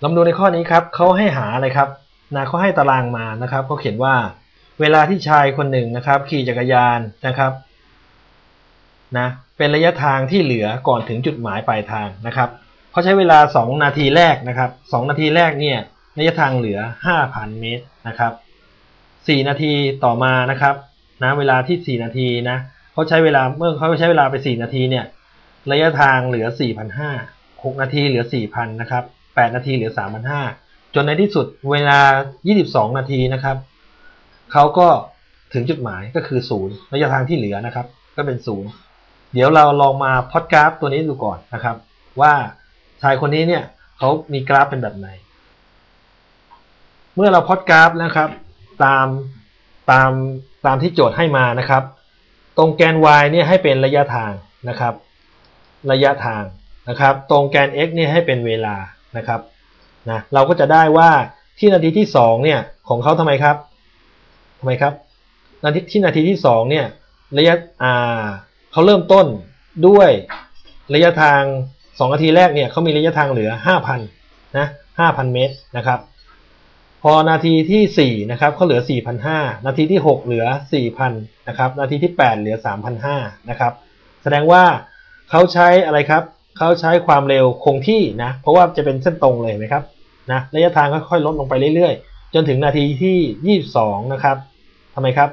เรามาดูในข้อนี้ครับเขาให้หาอะไรครับนะเขาให้ตารางมานะครับเขาเขียนว่า เวลาที่ชายคนหนึ่งนะครับ ขี่จักรยานนะครับนะเป็นระยะทางที่เหลือก่อนถึงจุดหมายปลายทางนะครับเขาใช้เวลา 2 นาทีแรกนะครับ 2 นาทีแรกเนี่ยระยะทางเหลือ 5,000 เมตรนะครับ 4 นาทีต่อมานะครับนะเวลาที่ 4 นาทีนะเขาใช้เวลาเมื่อเขาใช้เวลาไป 4 นาทีเนี่ยระยะทางเหลือ 4,500 6นาทีเหลือ 4,000 นะครับ 8 นาทีเหลือ 3,500 จนในที่สุดเวลา 22 นาทีนะครับเขาก็ถึงจุดหมายก็คือ0ระยะทางที่เหลือนะครับ ก็เป็น0เดี๋ยวเราลองมาพอดกราฟตัวนี้ดูก่อนนะครับ ว่าชายคนนี้เนี่ยเขามีกราฟเป็นแบบไหน เมื่อเราพอดกราฟนะครับ ตามตามตามที่โจทย์ให้มานะครับ ตรงแกน y เนี่ยให้เป็นระยะทางนะครับ ระยะทางนะครับ ตรงแกน x เนี่ยให้เป็นเวลา นะครับนะเราก็จะได้ว่าที่นาทีที่2เนี่ยของเขาทำไมครับทำไมครับนาทีที่นาทีที่2เนี่ยระยะอ่าเขาเริ่มต้นด้วยระยะทาง2นาทีแรกเนี่ยเขามีระยะทางเหลือ 5,000นะ5,000 เมตรนะครับ พอนาทีที่4นะครับเขาเหลือ 4,500 นาทีที่ 6 เหลือ 4,000นะครับ นาทีที่ 8 เหลือ 3,500นะครับ แสดงว่าเขาใช้อะไรครับ เขาใช้ความเร็วคงที่นะเพราะว่าจะเป็นเส้นตรงเลยไหมครับนะระยะทางค่อยๆลดลงไปเรื่อยๆ จนถึงนาทีที่ 22 นะครับทำไมครับ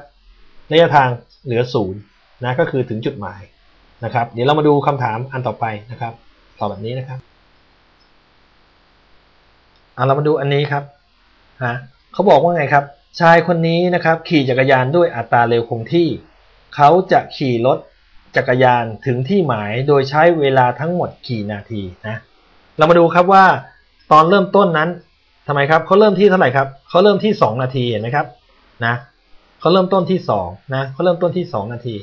ระยะทางเหลือศูนย์นะก็คือถึงจุดหมายนะครับ เดี๋ยวเรามาดูคำถามอันต่อไปนะครับตอบแบบนี้นะครับเอาเรามาดูอันนี้ครับฮะเขาบอกว่าไงครับ ชายคนนี้นะครับ ขี่จักรยานด้วยอัตราเร็วคงที่ เขาจะขี่รถ จักรยานถึงที่หมายโดยใช้เวลาทั้งหมดกี่นาทีนะเรามาดูครับว่าตอนเริ่มต้นนั้นทำไมครับเขาเริ่มที่เท่าไหร่ครับเขาเริ่มที่ 2 นาทีเห็นไหมครับนะเขาเริ่มต้นที่2นะเขาเริ่มต้นที่ 2 นาที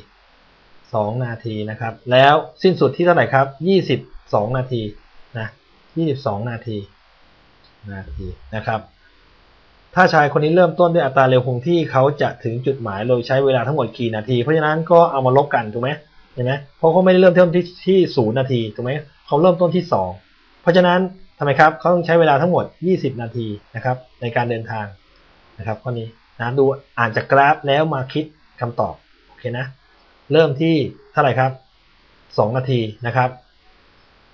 2 นาทีนะครับ แล้วสิ้นสุดที่เท่าไหร่ครับ 22 นาทีนะ22 นาทีนาทีนะครับ ถ้าชายคนนี้เริ่มต้นด้วยอัตราเร็วคงที่เขาจะถึงจุดหมายโดยใช้เวลาทั้งหมดกี่นาที เพราะฉะนั้นก็เอามาลบกันถูกไหม เห็นไหมเพราะเขาไม่ได้เริ่มต้นที่ที่ศูนย์นาทีถูกไหมเขาเริ่มต้นที่สองเพราะฉะนั้นทำไมครับเขาต้องใช้เวลาทั้งหมด 20 นาทีนะครับในการเดินทางนะครับข้อนี้นะดูอ่านจากกราฟแล้วมาคิดคำตอบโอเคนะเริ่มที่เท่าไหร่ครับ 2 นาทีนะครับ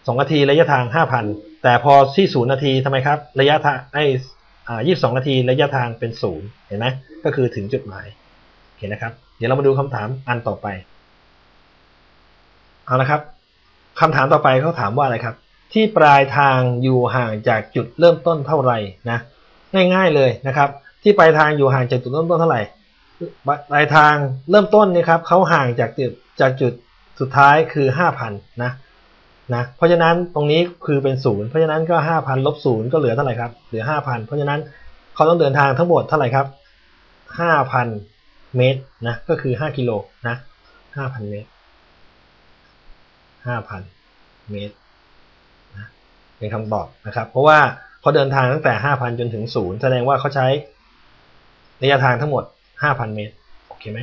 2 นาทีระยะทาง 5,000 แต่พอที่ 0 นาทีทำไมครับ ระยะทางไอ้อ่า22นาทีระยะทางเป็น 0 เห็นไหมก็คือถึงจุดหมายโอเคนะครับ เดี๋ยวเรามาดูคำถามอันต่อไป เอาละครับคำถามต่อไปเขาถามว่าอะไรครับ ที่ปลายทางอยู่ห่างจากจุดเริ่มต้นเท่าไหร่นะง่ายๆเลยนะครับ ที่ปลายทางอยู่ห่างจากจุดเริ่มต้นเท่าไหร่ปลายทางเริ่มต้นนี่ครับเขาห่างจากจุดจากจุดสุดท้ายคือ5,000นะนะเพราะฉะนั้นตรงนี้คือเป็นศูนย์เพราะฉะนั้นก็5,000ลบศูนย์ก็เหลือเท่าไหร่ครับเหลือ5,000เพราะฉะนั้นเขาต้องเดินทางทั้งหมดเท่าไหร่ครับ5,000 เมตรนะก็คือ 5 กิโลนะ5,000 เมตร 5,000 เมตรนะเป็นคำตอบนะครับ เพราะว่าเขาเดินทางตั้งแต่ 5,000 จนถึงศูนย์แสดงว่าเขาใช้ระยะทางทั้งหมด 5,000 เมตร โอเคไหม